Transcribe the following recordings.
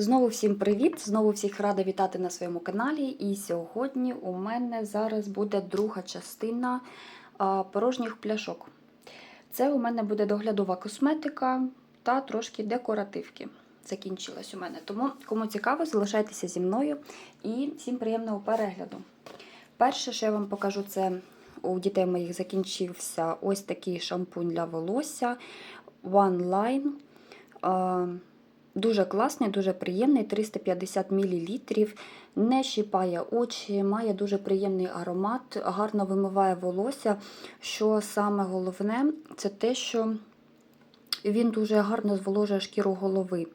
Знову всім привіт! Знову всіх рада вітати на своєму каналі. І сьогодні у мене зараз буде друга частина порожніх пляшок. Це у мене буде доглядова косметика та трошки декоративки. Закінчилась у мене. Тому, кому цікаво, залишайтеся зі мною і всім приємного перегляду. Перше, що я вам покажу, це у дітей моїх закінчився ось такий шампунь для волосся One Line. Дуже класний, дуже приємний, 350 мл, не щипає очі, має дуже приємний аромат, гарно вимиває волосся. Що саме головне, це те, що він дуже гарно зволожує шкіру голови.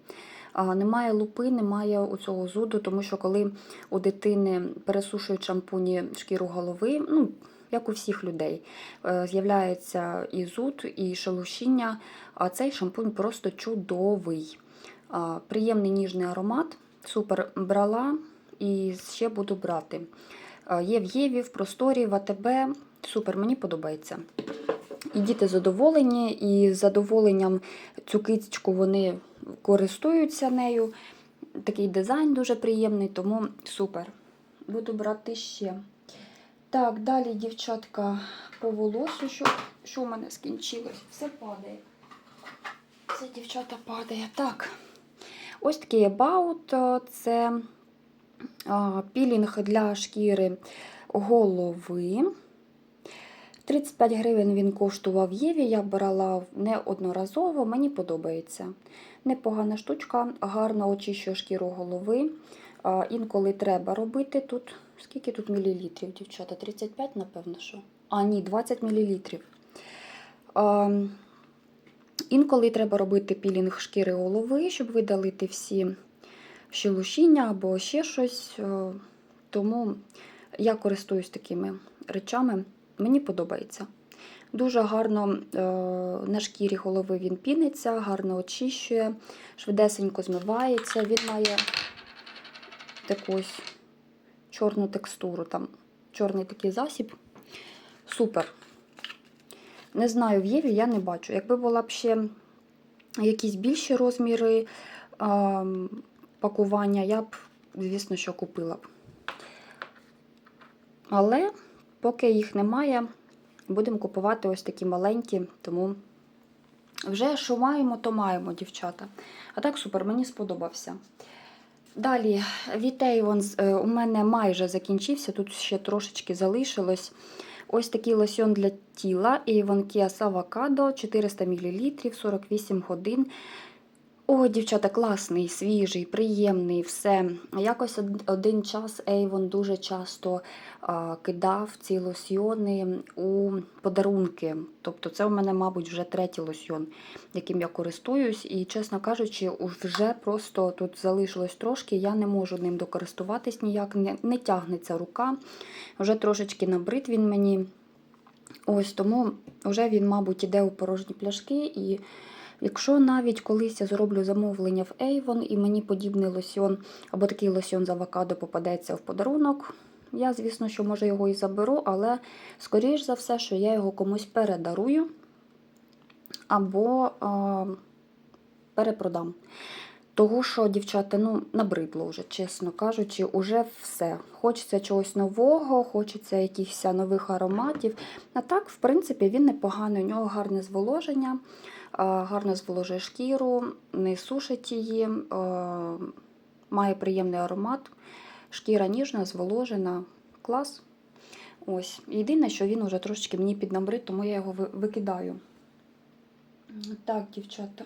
Немає лупи, немає у цього зуду, тому що коли у дитини пересушують шампуні шкіру голови, ну, як у всіх людей, е, з'являється і зуд, і шелушіння, а цей шампунь просто чудовий. Приємний ніжний аромат. Супер брала і ще буду брати. Є в Єві, в просторі, в АТБ. Супер, мені подобається. І діти задоволені, і з задоволенням цю кицечку вони користуються нею. Такий дизайн дуже приємний, тому супер. Буду брати ще. Так, далі, дівчатка, по волосю, що, що у мене скінчилось? Все падає. Це дівчата падає. Так. Ось такий абаут. Це пілінг для шкіри голови. 35 гривень він коштував Єві. Я брала неодноразово, мені подобається. Непогана штучка, гарно очищує шкіру голови. Інколи треба робити тут. Скільки тут мілілітрів, дівчата? 35, напевно, що? А, ні, 20 мілілітрів. Інколи треба робити пілінг шкіри голови, щоб видалити всі щелушіння або ще щось. Е, Тому я користуюсь такими речами, мені подобається. Дуже гарно е, на шкірі голови він піниться, гарно очищує, швидесенько змивається. Він має таку чорну текстуру, там чорний такий засіб. Супер. Не знаю, в Єві я не бачу. Якби була б ще якісь більші розміри а, пакування, я б, звісно, що купила б. Але поки їх немає, будемо купувати ось такі маленькі, тому вже що маємо, то маємо, дівчата. А так, супер, мені сподобався. Далі, від Avon у мене майже закінчився, тут ще трошечки залишилось. Ось такий лосьон для тіла Avon Avocado 400 мл 48 годин. О, дівчата, класний, свіжий, приємний, все. Якось один час Avon дуже часто а, кидав ці лосьйони у подарунки. Тобто це у мене, мабуть, вже третій лосьйон, яким я користуюсь. І, чесно кажучи, вже просто тут залишилось трошки, я не можу ним докористуватись ніяк, не, не тягнеться рука. Вже трошечки набрид він мені. Ось тому вже він, мабуть, іде у порожні пляшки. і Якщо навіть колись я зроблю замовлення в Avon і мені подібний лосьон або такий лосьон з авокадо попадеться в подарунок, я, звісно, що може його і заберу, але, скоріш за все, що я його комусь передарую або а, перепродам. Того, що, дівчата, ну, набридло вже, чесно кажучи, уже все. Хочеться чогось нового, хочеться якихось нових ароматів. А так, в принципі, він непоганий, у нього гарне зволоження гарно зволожує шкіру, не сушить її, має приємний аромат. Шкіра ніжна, зволожена, клас. Ось. Єдине, що він вже трошечки мені піднабрид, тому я його викидаю. Так, дівчата.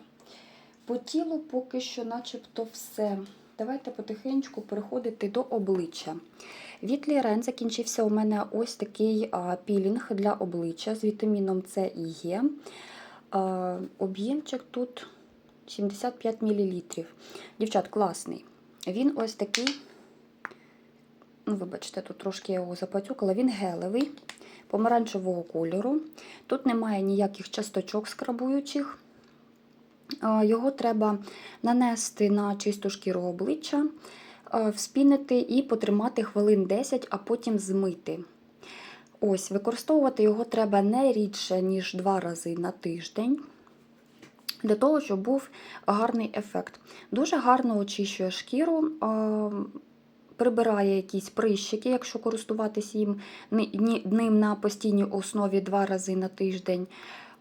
По тілу поки що начебто все. Давайте потихеньку переходити до обличчя. Від Лірен закінчився у мене ось такий пілінг для обличчя з вітаміном С і Е. Об'ємчик тут 75 мл. Дівчат, класний. Він ось такий, ну, вибачте, тут трошки я його запатюкала, він гелевий, помаранчевого кольору. Тут немає ніяких часточок скрабуючих. Його треба нанести на чисту шкіру обличчя, вспінити і потримати хвилин 10, а потім змити. Ось, Використовувати його треба не рідше, ніж два рази на тиждень. для того, щоб був гарний ефект. Дуже гарно очищує шкіру, прибирає якісь прищики, якщо користуватись їм ни- ним на постійній основі два рази на тиждень.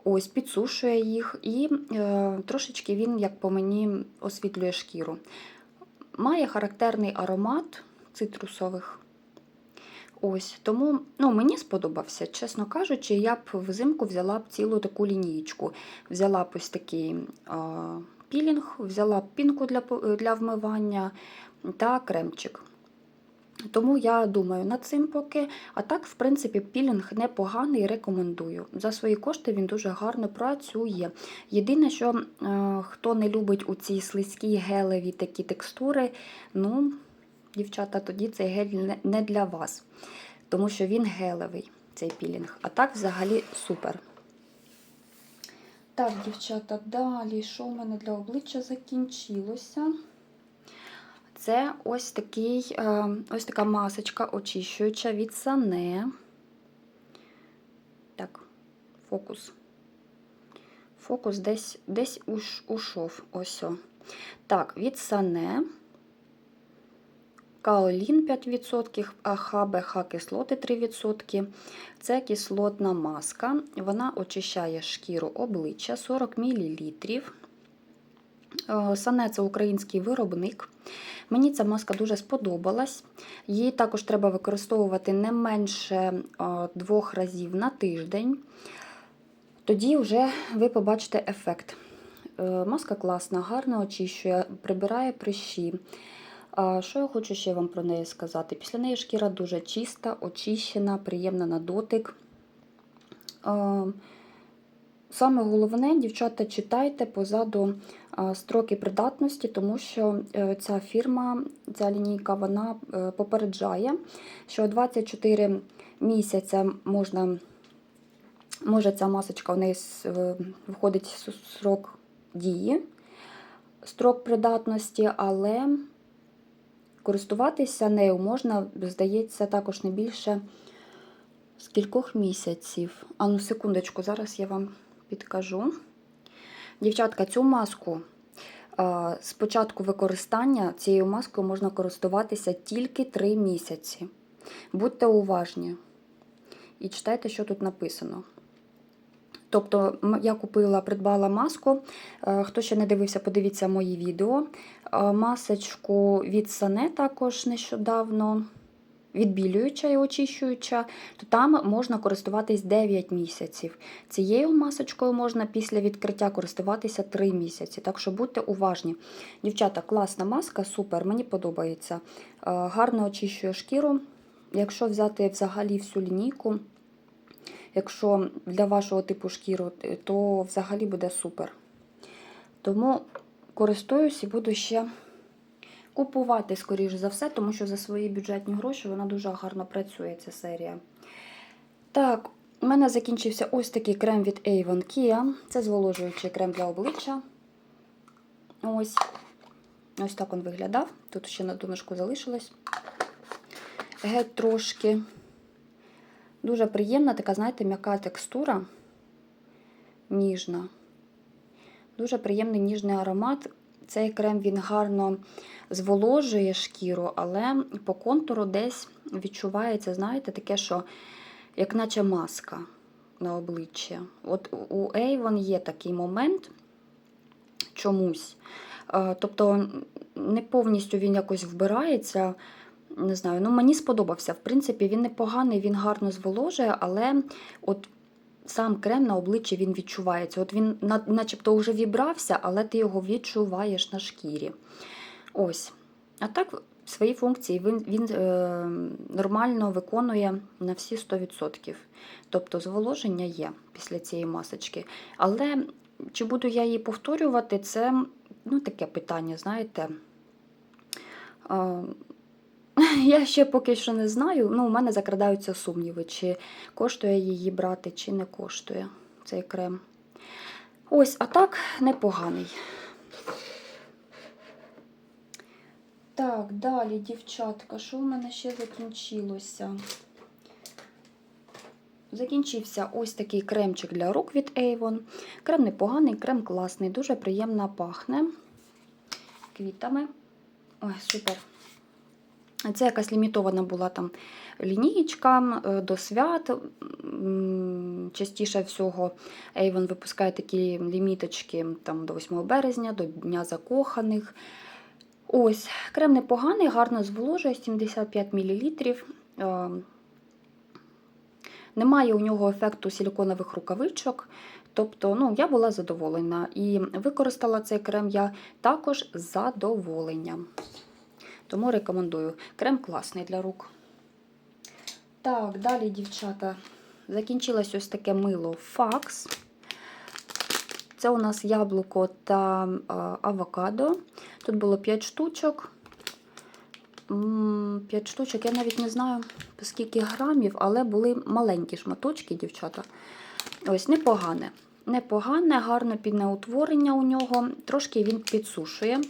Ось, підсушує їх і е, трошечки він, як по мені, освітлює шкіру. Має характерний аромат цитрусових. Ось, тому ну, мені сподобався. Чесно кажучи, я б взимку взяла б цілу таку лінієчку. Взяла б ось такий а, пілінг, взяла б пінку для, для вмивання та кремчик. Тому я думаю над цим поки. А так, в принципі, пілінг непоганий, рекомендую. За свої кошти він дуже гарно працює. Єдине, що е, хто не любить у ці слизькі гелеві такі текстури, ну, дівчата, тоді цей гель не- для вас. Тому що він гелевий, цей пілінг. А так взагалі супер. Так, дівчата, далі, що в мене для обличчя закінчилося? Це ось такий, е, ось така масочка очищуюча від Сане. Так, фокус. Фокус десь, десь уш, ушов. Ось. о. Так, від Сане. Каолін 5%, АХ, БХ кислоти 3%. Це кислотна маска. Вона очищає шкіру обличчя 40 мл. Е, Сане це український виробник. Мені ця маска дуже сподобалась. Її також треба використовувати не менше е, двох разів на тиждень. Тоді вже ви побачите ефект. Е, Маска класна, гарно очищує, прибирає прищі. Що я хочу ще вам про неї сказати? Після неї шкіра дуже чиста, очищена, приємна на дотик. Саме головне, дівчата, читайте позаду строки придатності, тому що е, ця фірма, ця лінійка, вона е, попереджає, що 24 місяця можна, може ця масочка у неї е, виходить срок дії, строк придатності, але користуватися нею можна, здається, також не більше з кількох місяців. А ну, секундочку, зараз я вам підкажу. Дівчатка, цю маску а, з початку використання цією маскою можна користуватися тільки 3 місяці. Будьте уважні і читайте, що тут написано. Тобто, я купила, придбала маску. Е, Хто ще не дивився, подивіться мої відео. Е, Масочку від Сане також нещодавно відбілююча і очищуюча, то там можна користуватись 9 місяців. Цією масочкою можна після відкриття користуватися 3 місяці. Так що будьте уважні. Дівчата, класна маска, супер, мені подобається. Е, Гарно очищує шкіру. Якщо взяти взагалі всю лінійку, якщо для вашого типу шкіру, то взагалі буде супер. Тому користуюсь і буду ще купувати, скоріш за все, тому що за свої бюджетні гроші вона дуже гарно працює, ця серія. Так, у мене закінчився ось такий крем від Avon Kia. Це зволожуючий крем для обличчя. Ось. Ось так він виглядав. Тут ще на донышку залишилось. Геть трошки. Дуже приємна, така, знаєте, м'яка текстура. Ніжна. Дуже приємний ніжний аромат. Цей крем він гарно зволожує шкіру, але по контуру десь відчувається, знаєте, таке, що як наче маска на обличчі. От у Avon є такий момент чомусь. Е, Тобто не повністю він якось вбирається. Не знаю, ну мені сподобався. В принципі, він непоганий, він гарно зволожує, але от сам крем на обличчі він відчувається. От він начебто вже вібрався, але ти його відчуваєш на шкірі. Ось. А так, свої функції він, він е, нормально виконує на всі 100%. Тобто зволоження є після цієї масочки. Але чи буду я її повторювати, це ну, таке питання, знаєте. Е, я ще поки що не знаю. Ну, у мене закрадаються сумніви, чи коштує її брати, чи не коштує цей крем. Ось, а так непоганий. Так, далі, дівчатка, що в мене ще закінчилося? закінчився ось такий кремчик для рук від Avon. Крем непоганий, крем класний, дуже приємно пахне квітами. Ой, супер. Це якась лімітована була там лінієчка е, до свят. Частіше всього Avon випускає такі ліміточки там, до 8 березня, до Дня закоханих. Ось, крем непоганий, гарно зволожує 75 мл. Е, Немає у нього ефекту силіконових рукавичок. Тобто, ну, я була задоволена. І використала цей крем я також з задоволенням. Тому рекомендую. Крем класний для рук. Так, далі, дівчата, закінчилось ось таке мило Факс. Це у нас яблуко та авокадо. Тут було 5 штучок. 5 штучок, я навіть не знаю, скільки грамів, але були маленькі шматочки, дівчата. Ось, непогане. Непогане, гарно підне утворення у нього. Трошки він підсушує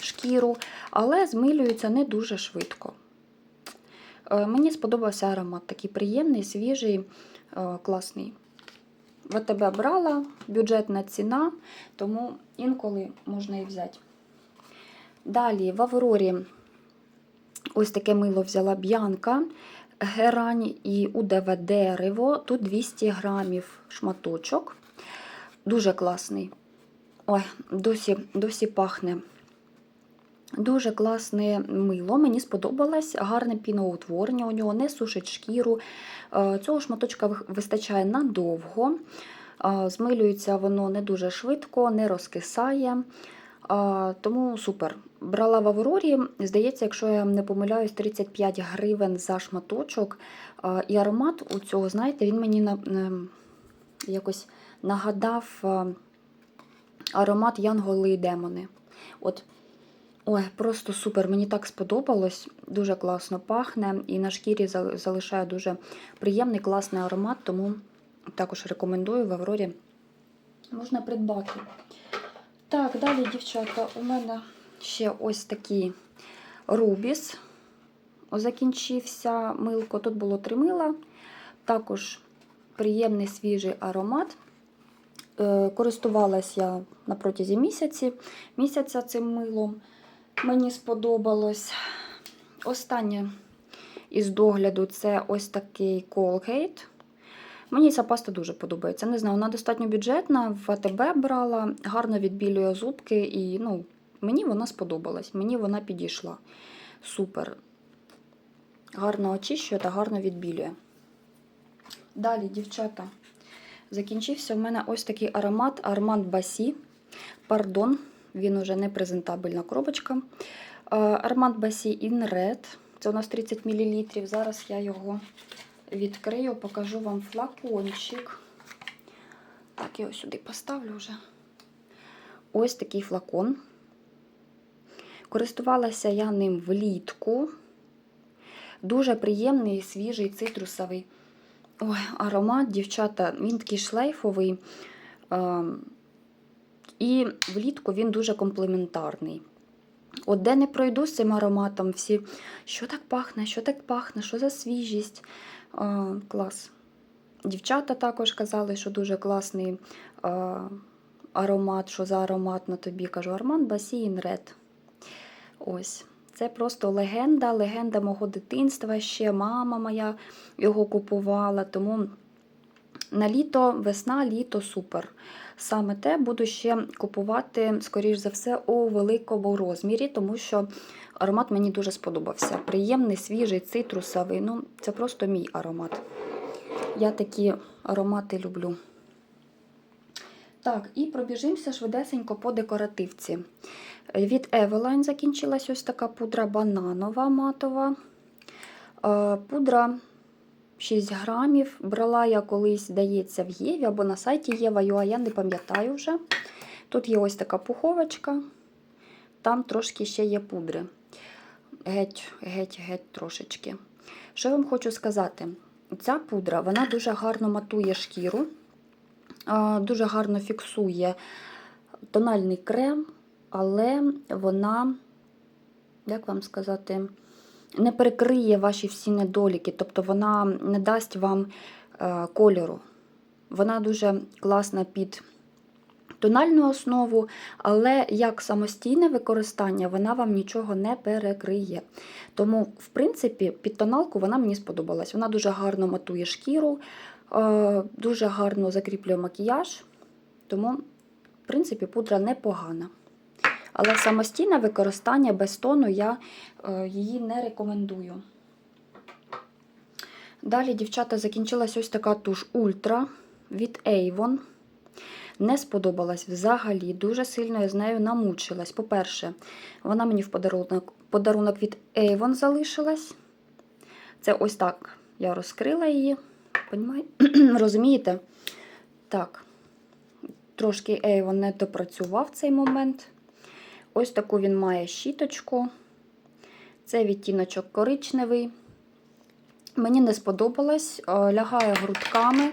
шкіру, але змилюється не дуже швидко. Е, Мені сподобався аромат, такий приємний, свіжий, е, класний. ВТБ брала, бюджетна ціна, тому інколи можна і взяти. Далі в Аврорі ось таке мило взяла б'янка, герань і УДВ дерево. Тут 200 грамів шматочок. Дуже класний. Ой, досі, досі пахне. Дуже класне мило, мені сподобалось, гарне піноутворення у нього, не сушить шкіру. Е, Цього шматочка вистачає надовго. Е, Змилюється воно не дуже швидко, не розкисає. Е, Тому супер. Брала в Аврорі, здається, якщо я не помиляюсь, 35 гривень за шматочок. І аромат у цього, знаєте, він мені якось нагадав аромат Янголи і демони. От Ой, просто супер. Мені так сподобалось. Дуже класно пахне і на шкірі зал- залишає дуже приємний, класний аромат, тому також рекомендую в Аврорі. Можна придбати. Так, далі, дівчата, у мене ще ось такий рубіс. Закінчився милко. Тут було три мила. Також приємний свіжий аромат. Е, Користувалась я на протязі місяці, місяця цим милом. Мені сподобалось. Останнє із догляду це ось такий Colgate. Мені ця паста дуже подобається. Не знаю, вона достатньо бюджетна, в АТБ брала, гарно відбілює зубки, і ну, мені вона сподобалась, мені вона підійшла. Супер. Гарно очищує та гарно відбілює. Далі, дівчата, закінчився в мене ось такий аромат Арманд Басі. Пардон, він уже не презентабельна коробочка. Арманд Басі In Red. Це у нас 30 мл. Зараз я його відкрию, покажу вам флакончик. Так, я його сюди поставлю вже. Ось такий флакон. Користувалася я ним влітку. Дуже приємний, свіжий, цитрусовий. Ой, аромат, дівчата, він такий шлейфовий. І влітку він дуже комплементарний. От де не пройду з цим ароматом, всі, що так пахне, що так пахне, що за свіжість. Е, Клас. Дівчата також казали, що дуже класний е, аромат, що за аромат на тобі. Кажу, Арман Басіїн Ред. Ось. Це просто легенда, легенда мого дитинства. Ще мама моя його купувала. Тому на літо, весна, літо супер. Саме те буду ще купувати, скоріш за все, у великому розмірі, тому що аромат мені дуже сподобався. Приємний, свіжий, цитрусовий. Ну, це просто мій аромат. Я такі аромати люблю. Так, і пробіжимося швидесенько по декоративці. Від Eveline закінчилась ось така пудра бананова матова. Е, Пудра 6 грамів. Брала я колись, здається, в Єві або на сайті Єва.ua, я не пам'ятаю вже. Тут є ось така пуховочка, там трошки ще є пудри. Геть, геть, геть трошечки. Що я вам хочу сказати? Ця пудра вона дуже гарно матує шкіру, дуже гарно фіксує тональний крем, але вона, як вам сказати, не перекриє ваші всі недоліки. Тобто вона не дасть вам е, кольору. Вона дуже класна під тональну основу, але як самостійне використання вона вам нічого не перекриє. Тому, в принципі, під тоналку вона мені сподобалась. Вона дуже гарно матує шкіру, е, дуже гарно закріплює макіяж. Тому, в принципі, пудра непогана. Але самостійне використання без тону я е, її не рекомендую. Далі, дівчата, закінчилась ось така туш Ультра від Avon. Не сподобалась взагалі. Дуже сильно я з нею намучилась. По-перше, вона мені в подарунок, подарунок від Avon залишилась. Це ось так я розкрила її. Розумієте? Так, трошки Avon не допрацював цей момент. Ось таку він має щіточку. Це відтіночок коричневий. Мені не сподобалось, е, лягає грудками.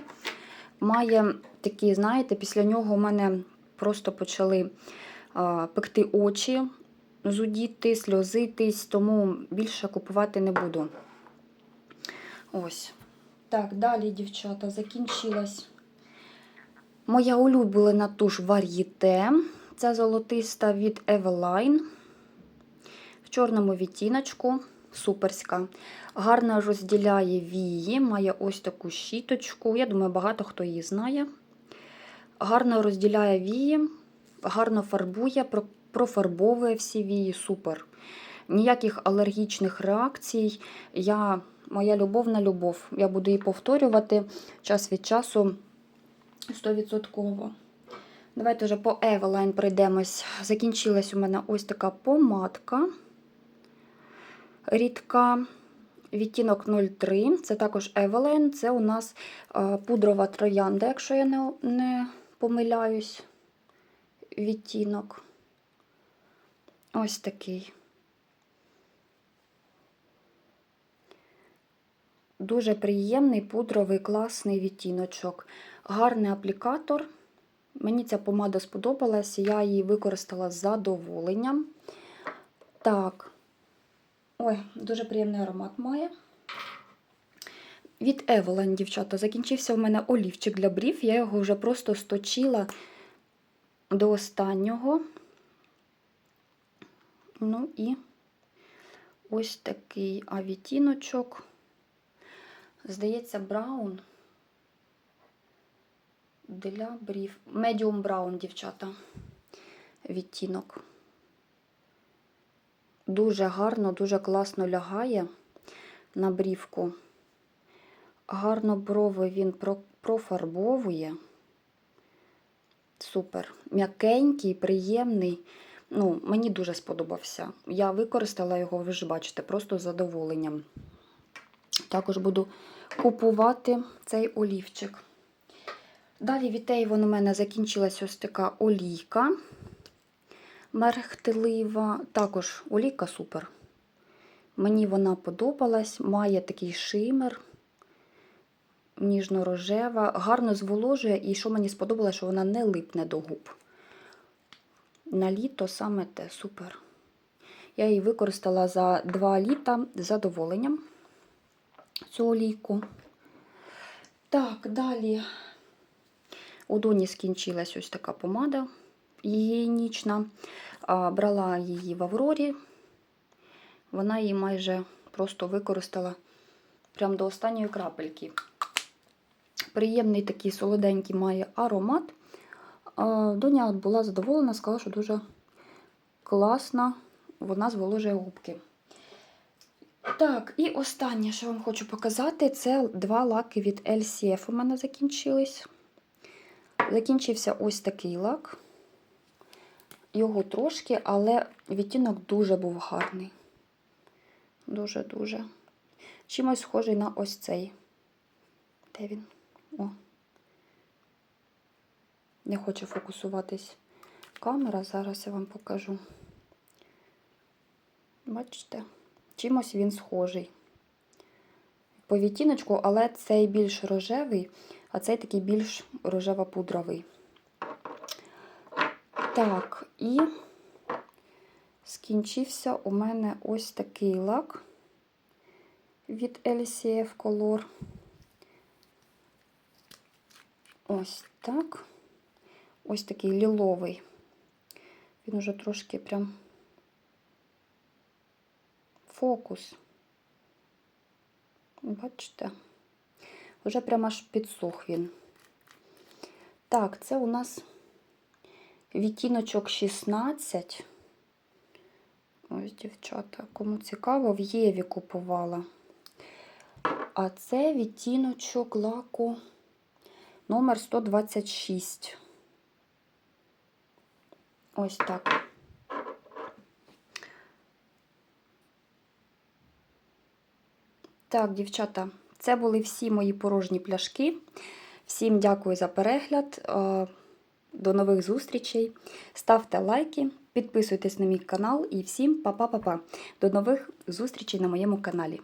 Має такі, знаєте, після нього у мене просто почали е, пекти очі, зудіти, сльозитись, тому більше купувати не буду. Ось. Так, далі, дівчата, закінчилась моя улюблена туш Вар'єте. Це золотиста від Eveline. В чорному відтіночку. Суперська. Гарно розділяє вії, має ось таку щіточку. Я думаю, багато хто її знає. Гарно розділяє вії, гарно фарбує, профарбовує всі вії. Супер. Ніяких алергічних реакцій. Я, моя любов на любов. Я буду її повторювати час від часу 100%. Давайте вже по Eveline пройдемось. Закінчилась у мене ось така помадка рідка. Відтінок 03, це також Eveline, це у нас е, пудрова троянда, якщо я не, не помиляюсь. Відтінок. Ось такий. Дуже приємний пудровий класний відтіночок. Гарний аплікатор. Мені ця помада сподобалась, я її використала з задоволенням. Так, ой, дуже приємний аромат має. Від Evelyn, дівчата, закінчився у мене олівчик для брів. Я його вже просто сточила до останнього. Ну і ось такий а відтіночок. Здається, браун для брів. Медіум браун, дівчата. Відтінок. Дуже гарно, дуже класно лягає на брівку. Гарно брови він профарбовує. Супер. М'якенький, приємний. Ну, мені дуже сподобався. Я використала його, ви ж бачите, просто з задоволенням. Також буду купувати цей олівчик. Далі від Avon у мене закінчилась ось така олійка мерехтелива. Також олійка супер. Мені вона подобалась, має такий шимер, ніжно-рожева, гарно зволожує, і що мені сподобалось, що вона не липне до губ. На літо саме те супер. Я її використала за 2 літа з задоволенням цю олійку. Так, далі у Доні скінчилась ось така помада гігієнічна. Брала її в Аврорі. Вона її майже просто використала прямо до останньої крапельки. Приємний такий солоденький має аромат. Доня була задоволена, сказала, що дуже класна, вона зволожує губки. Так, і останнє, що вам хочу показати, це два лаки від LCF у мене закінчились. Закінчився ось такий лак. Його трошки, але відтінок дуже був гарний. Дуже-дуже. Чимось схожий на ось цей. Де він? О. Не хоче фокусуватись камера, зараз я вам покажу. Бачите? Чимось він схожий. По відтіночку, але цей більш рожевий, а цей такий більш рожево-пудровий. Так, і скінчився у мене ось такий лак від LCF Color. Ось так. Ось такий ліловий. Він уже трошки прям фокус. Бачите? Вже прямо аж підсох він. Так, це у нас відтіночок 16. Ось, дівчата, кому цікаво, в Єві купувала. А це відтіночок лаку номер 126. Ось так. Так, дівчата, це були всі мої порожні пляшки. Всім дякую за перегляд. Е, До нових зустрічей. Ставте лайки, підписуйтесь на мій канал і всім па-па-па-па. До нових зустрічей на моєму каналі.